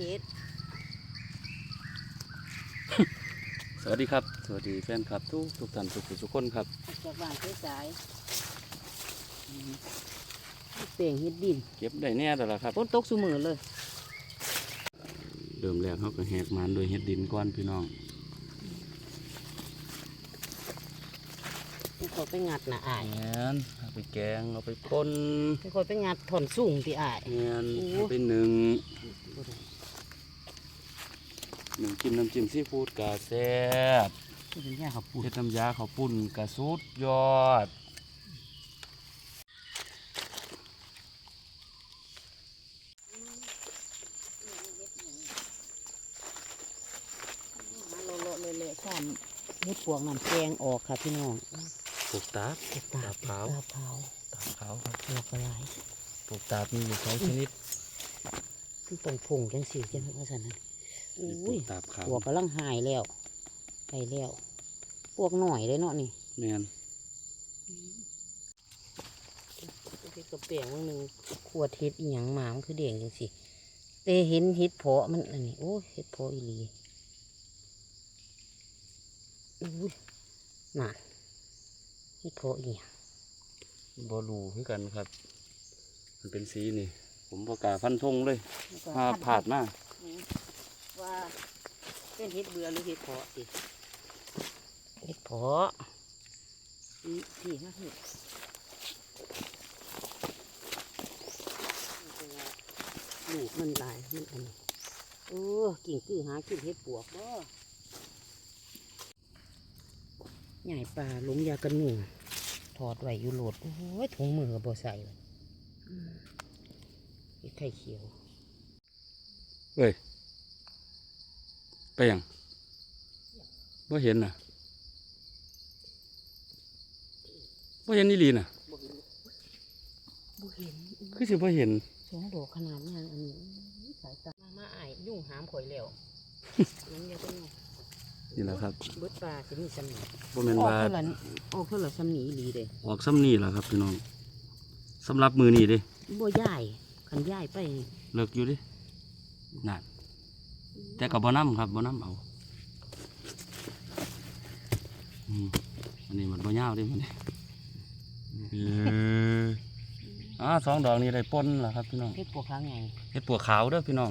เห็ด สวัสดีครับ สวัสดีแฟนคลับ ทุกทุกท่านทุกผู้ทุกคนครับออกจากบ้านสายๆอืมเป่งเห็ดดิน เก็บได้แน่แล้วล่ะครับฝนตกสุมือเลยเริ่มแรกเขาก็แหกมันโดยเฮ็ดดินก้อนพี่น้องไม่ค่อยไปงัดนะอายแงนเอาไปแกงเอาไปป่นไม่ค่อยไปงัดถอนสูงที่อายแงนโอ้เอาไปหนึ่งบ่ได้ห นึ่งจิ้มน้ำจิ้มซีฟู้ดกาแซ่บที่เป็นยาขับปูเฮ็ดน้ำยาข้าวปุ้นกระสุดยอดมาโลโลเลยเลยข้ามเห็ดปวกน้ำแกงออกค่ะพี่น้องปลูกตาบเห็ดตาบตาบขาวตาบขาวตาบขาวครับดอกกระไรปลูกตาบมีอยู่สองชนิดที่ตรงผงจังสีจังว่าสันนั้น ปลูอุ้ยกตาบขาวปวกกำลังหายแล้วไปแล้วปวกหน่อยเลยเนาะนี่แม่นเฮ็ดกระเปียงวันหนึ่งขวดเฮ็ดอีหยังหมามันคือเด่งจังสิเตเห็นเฮ็ดเพาะมันอันนี้โอ้ยเฮ็ดเพาะอีหลีอุ้ยน่ะเฮ็ดเพาะอีหยังบ่รู้คือกันครับ มันเป็นสีนี่ ผมประกล้าฟันธงเลยถ้าผาดมา ว่าเป็นเฮ็ดเบื่อหรือเฮ็ดเพาะสิเฮ็ดเพาะอีพี่มาพี่ลูกมันหลายมันอันนี้โอ้กิ่งคือหากินเฮ็ดปวกบ่ใหญ่ปลาหลุมยากันหนูถอดไว้อยู่โหลดโอ้ยถุงมือก็บ่ใส่เลยอืมเฮ็ดไข่เขียวเอ้ย ไปยังบ่เห็นน่ะบ่เห็นนี่ลีน่ะบ่เห็นบ่เห็นคือสิบ่เห็นสองดอกขนาดนี้อันนี้อื้อสายตามามาอายยุ่งหามข่อยแล้วนั่นอย่าไปยุ่งนี่แหละครับเบิดปลาจะมีสำนีบ่แม่นออกว่าเท่าไหร่ออกเท่าไหร่สำนีอีหลีเด้ออกซ้ำนี่ล่ะครับพี่น้องสำหรับมือนี้เด้บ่ย่ายคันย่ายไปนี่เลิกอยู่เดินั่น แต่ก็บ่นํครับบ่นํเอาอืมอันนี้มันบ่ยาวเดิมันนี่เอออ่าสองดอกนี้ได้ป่นแล้วครับพี่น้องเฮ็ดปวกค้างไงเห็ดปวกขาวเด้อพี่น้อง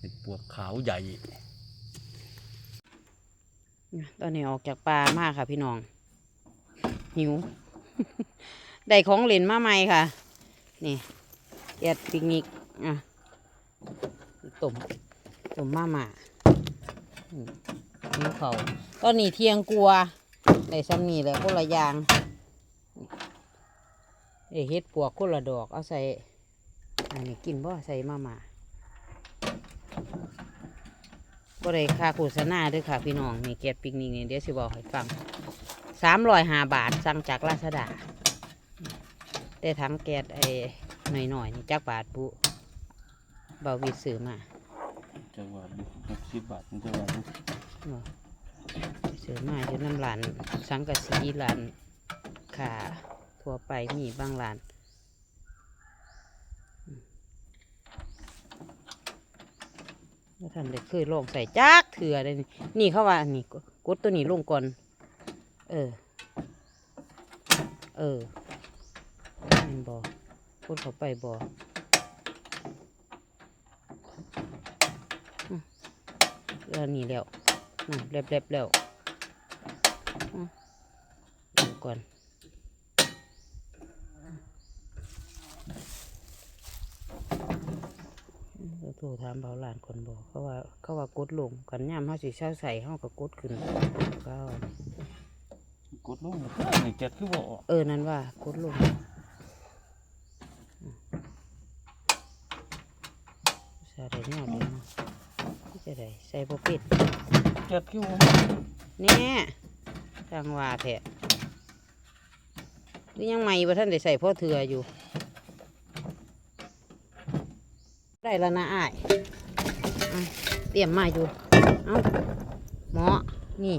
เห็ดปวกขาวใหญ่ ตอนนี้ออกจากปลามากค่ะ พี่น้อง หิว ได้ของเล่นมาใหม่ค่ะ นี่แอดปิกนิกอะต้ม ต้มมาม่าอืมหิวเขาตอนนี้เที่ยงกลัวได้ซ้ำนี่แหละคนละอย่างเอเฮ็ดปวกคนละดอก เอาใส่ อันนี้กินบ่ใส่มาม่าบ่ได้ค่าโฆษณาด้วยค่ะพี่น้อง นี่แกดปิกนิกนี่เดี๋ยวสิบอกให้ฟังสามร้อยห้าบาท สั่งจากลาซาด้าแต่ทั้งแกดไอ้หน่อยๆนี่จักบาทปุเบาวิดซื้อมา จะว่าดูสิบบาทมันจะว่าดูบ่ซื้อมาอยู่น้ำร้านสังกะสีร้านขาทั่วไปมีบางร้านแล้วท่านได้เคยลองใส่จักเถื่อเลยนี่เขาว่านนี้กดตัวนี้ลงก่อน เออ เออมันบอกดเข้าไปบอมเออนี่แล้วนั่นเล็บๆแล้วอืมดูก่อนอืมเราโทรถามเบาหลานคนบอกเขาว่าเขาว่ากดลงกันย่ำเขาสิเช้าใส่เขาก็กดขึ้นก็กดลงนี่เจ็ดคือบ่ออกเออนั่นว่ากดลงใส่ได้แนวเดียวนะที่ จะได้ใส่โปเป็ดเจ็ดคือบ่แน่จังว่าแท้หรือยังไม่ว่าท่านได้ใส่พ่อเถื่ออยู่ ได้แล้วนะอ้ายอะเตรียมมาอยู่ เอ้าหมอนี่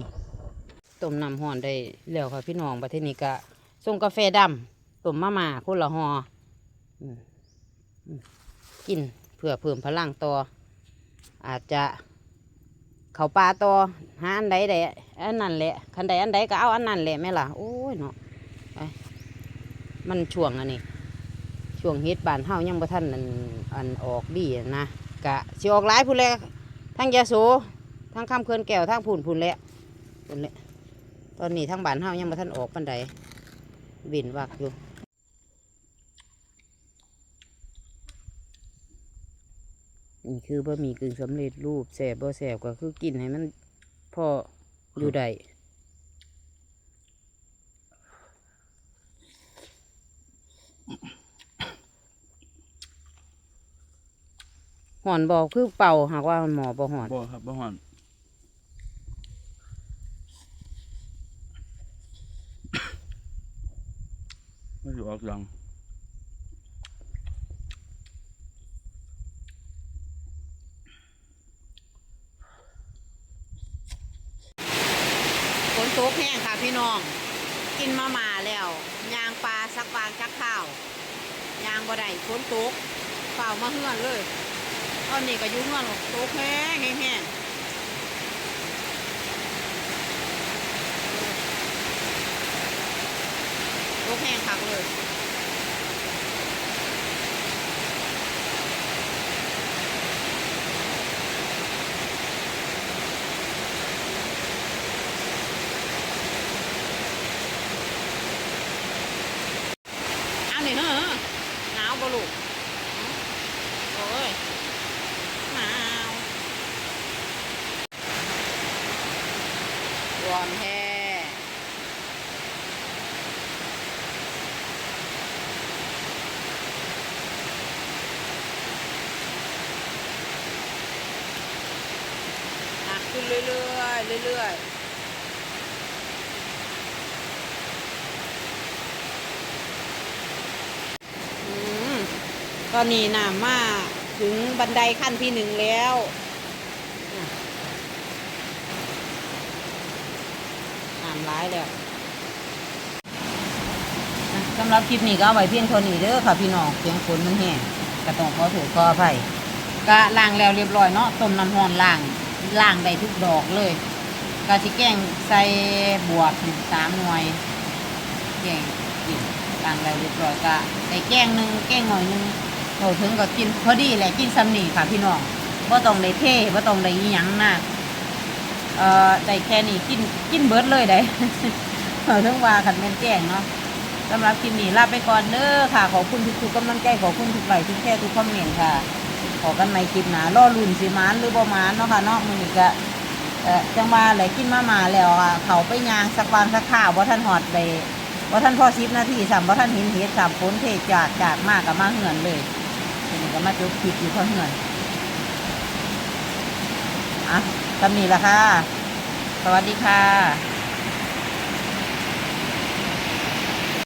ต้มน้ำห่อนได้แล้วค่ะพี่น้องประเทศนี้ก็ส่งกาแฟดำต้มมาม่าคนละหออืมอืมกินเพื่อเพิ่มพลังต่อ อาจจะเขาปลาต่อหาอันใดใดอันนั้นแหละคันใดอันใดก็เอาอันนั้นแหละแม่ล่ะโอ้ยเนาะมันช่วงอันนี้ช่วงเฮ็ดบานเฮายังบ่ทันอันอันออกดีนะกะสิออกหลายพุ่นแหละทั้งยาโสทั้งคำเขื่อนแก้วทั้งพุ่นพุ่นแหละพุ่นแหละตอนนี้ทั้งบานเฮายังบ่ทันออกปานใดวินวักอยู่ นี่คือบะหมี่กึ่งสำเร็จรูปแสบบ่แสบก็คือกินให้มันพออยู่ได้ห่อนบอกคือเป่าหากว่ามันหมอบ่ห่อนบ่ครับบ่อนไม่อยู่ออกยัง ตกแห้งค่ะพี่น้อง กินมามาแล้วยางปลาสักวางชักข้าวยางบ่ได้ฝนตกเปล่ามาเฮือนเลยตอนนี้ก็ยุ่งเฮือนตกแห้งแห้งแห้งตกแห้งคักเลย เอาหนิเฮ้อหนาว บ่ลูกโอ้ยหนาวรวมแท้หนักขึ้นเรื่อยๆเรื่อยๆ อืม ตอนนี้น้ำมาถึงบันไดขั้นที่หนึ่งแล้วอะน้ำร้ายแล้วสำหรับคลิปนี้ก็เอาไว้เพียงเท่านี้เด้อค่ะพี่น้องเสียงฝนมันแห้งกระตองขอถูกขออภัยก็ล้างแล้วเรียบร้อยเนาะต้มน้ำร้อนล้างล้างได้ทุกดอกเลยกาสิแกงใส่บวกสามหน่วยแกงกินล้างแล้วเรียบร้อยก็ได้แกงหนึ่งแกงหน่อยหนึ่ง โอ้ถึงก็กินพอดีแหละกินซ้ำนี่ค่ะพี่น้องว่าต้องได้เท่ว่าต้องได้อิหยังนะเอ่อได้แค่นี้กินกินเบิดเลยได้เออถึงว่าขันเป็นแกงเนาะสำหรับคลิปนี้ลาไปก่อนเด้อค่ะ ขอบคุณทุกๆกำลังใจขอบคุณทุกไลค์ทุกแค่ทุกคอมเมนต์ค่ะ ขอกันในคลิปหน้ารอลุ่นสิมานหรือบ่มานเนาะค่ะเนาะมือนี้ก็เออจังว่าอะไรกินมามาแล้วอะเขาไปยางสักวางสักข้าวบ่ทันฮอดได้ว่าท่านพ่อสิบนาทีสามว่าท่านห็นเหตุสามฝนเทจากจากมากกับมาเหือนเลย ทีนี้ก็มาจบคลิปอยู่เขาเหือนอะตำนี้ละค่ะ สวัสดีค่ะ